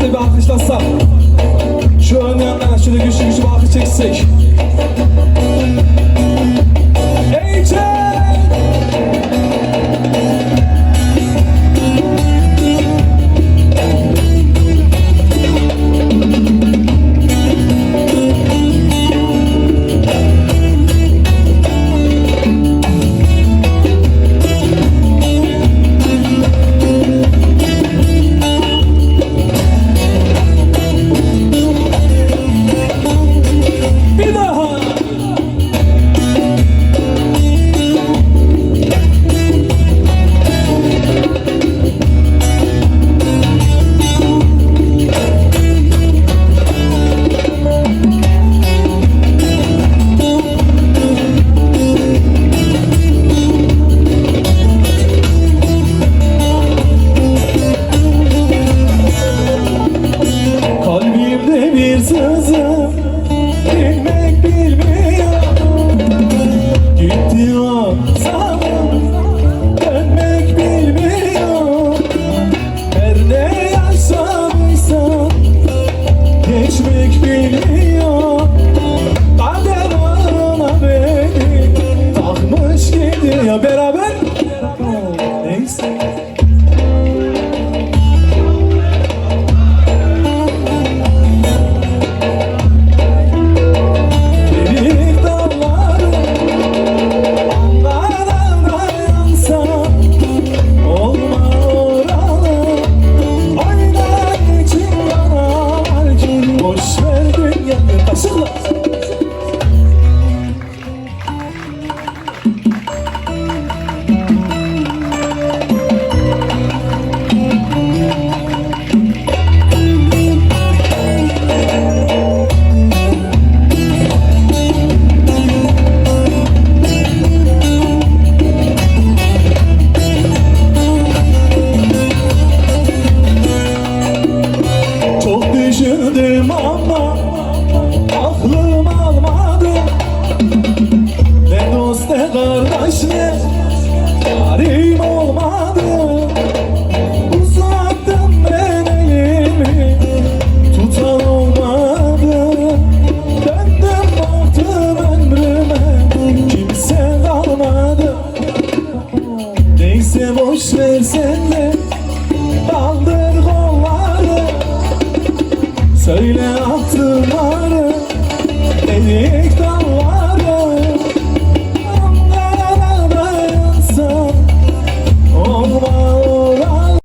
De bir alkışlasak. Şu ön yanlara şöyle güçlü güçlü bir alkış çeksek. Yeah. Düşündüm ama Aklım almadı. Ne dost ne kardeş ne Yarim olmadı. Uzattım ben elimi Tutan olmadı. Döndüm baktım ömrüme Kimse kalmadı. Neyse boş ver sen de Kaldır Söyle aklımları Delik